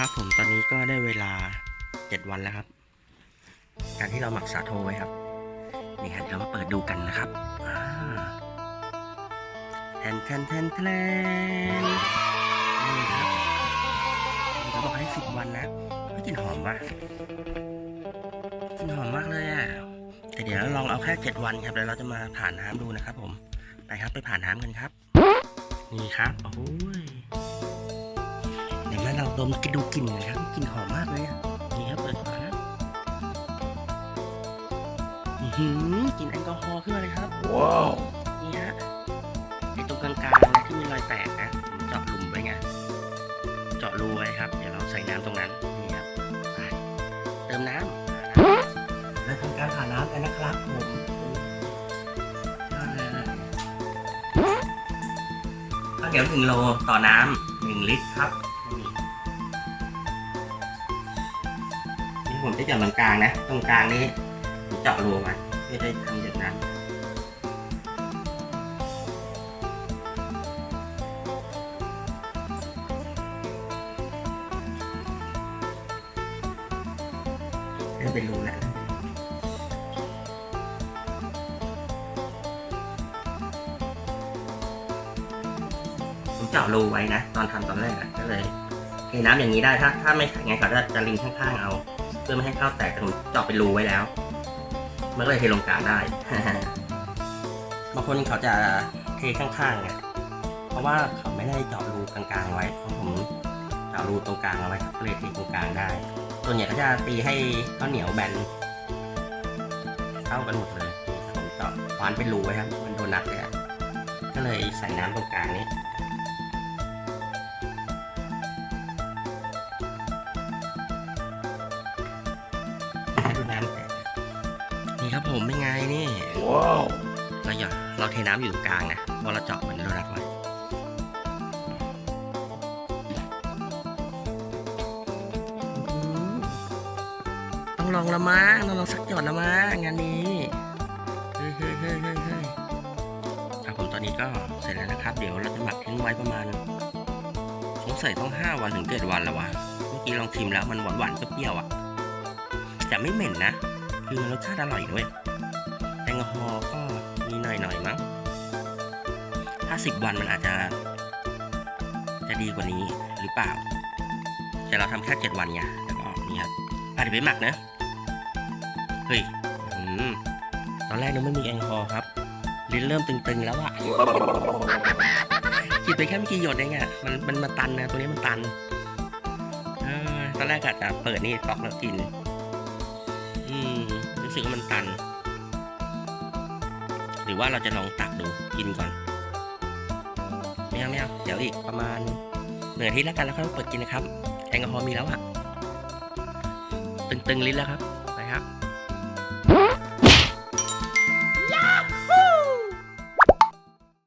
ครับผมตอนนี้ก็ได้เวลาเจ็ดวันแล้วครับ การที่เราหมักสาโทไว้ครับ นี่ครับเดี๋ยวเรามาเปิดดูกันนะครับแทนแทนแทนแทนนี่ครับเขาบอกให้สิบวันนะไม่กลิ่นหอมว่ะกลิ่นหอมมากเลยอะแต่เดี๋ยวเราลองเอาแค่เจ็ดวันครับแล้วเราจะมาผ่านน้ำดูนะครับ ผมไปครับไปผ่านน้ำกันครับ นี่ครับโอ้ย ดี๋ยวแม่เราดมกินดูกลิ่นหนะครับกลิ่นหอมมากเลยอะนี่ครับเปิดฝาอือหือกลิ่นแอลกอฮอล์ขึ้นมาเลยครับ ว้าว นี่ฮะไอตรงกลางๆนะที่มีรอยแตกนะผมเจาะหลุมไว้ไง เจาะรูไว้ครับ เดี๋ยวเราใส่น้ำตรงนั้น นี่ครับไปเติมน้ำแล้วทำการผ่าน้ำกันนะครับผมยอดเลยข้าวเหนียวหนึ่งโลต่อน้ำหนึ่งลิตรครับ ผมจะเจาะตรงกลางนะ ตรงกลางนี้ผมเจาะรูไว้ไม่ได้ทำอย่างนั้นเริ่มเป็นรูแล้วผมเจาะรูไว้นะ ตอนทำตอนแรกอะก็เลยเทน้ำอย่างนี้ได้ถ้าถ้าไม่ใช่ไงเขาจะจะลิงข้างๆเอา เพื่อไม่ให้ข้าวแตกแต่ผมเจาะเป็นรูไว้แล้ว มันก็เลยเทลงกลางได้บางคนเขาจะเทข้างๆไงเพราะว่าเขาไม่ได้เจาะรูกลางๆไว้ของผมเจาะรูตรงกลางเอาไว้ครับก็เลยเทตรงกลางได้ส่วนใหญ่ก็จะตีให้ข้าวเหนียวแบนเข้ากันหมดเลยผมเจาะวานเป็นรูไว้ครับเป็นโดนัทเลยก็เลยใส่น้ำตรงกลางนี้ ครับผมเป็นไงนี่ว้าวเราอย่าเราเทน้ำอยู่ตรงกลางนะเพราะเราเจาะเหมือนโดนัทไว้อื้อหือต้องลองละมั้งต้องลองสักหยดละมั้งงานนี้เฮ้ยเฮ้ยเฮ้ยเฮ้ยเฮ้ยครับผมตอนนี้ก็เสร็จแล้วนะครับ เดี๋ยวเราจะหมักทิ้งไว้ประมาณสงสัยต้องห้าวันถึงเจ็ดวันแล้ววะเมื่อกี้ลองชิมแล้วมันหวานหวานๆเปรี้ยวๆอะแต่ไม่เหม็นนะ คือมันรสชาติอร่อยด้วยแอลกอฮอล์ก็มีหน่อยๆมั้งถ้าสิบวันมันอาจจะ จะดีกว่านี้หรือเปล่า แต่เราทำแค่เจ็ดวันไงแล้วก็นี่ครับอะเดี๋ยวไปหมักนะ เฮ้ยตอนแรกนึกไม่มีแอลกอฮอล์ครับลิ้นเริ่มตึงๆแล้วอะกินไปแค่ไม่กี่หยดเองอะมันมันมาตันนะ ตัวนี้มันตันตอนแรกกะจะเปิดนี่ตอกแล้วกิน อืมรู้สึกว่ามันตัน หรือว่าเราจะลองตักดูกินก่อนไม่เอาไม่เอาเดี๋ยวอีกประมาณเหนือที่แล้วกันแล้วค่อยเปิดกินนะครับ แอลกอฮอล์มีแล้วอะตึงๆลิ้นแล้วครับ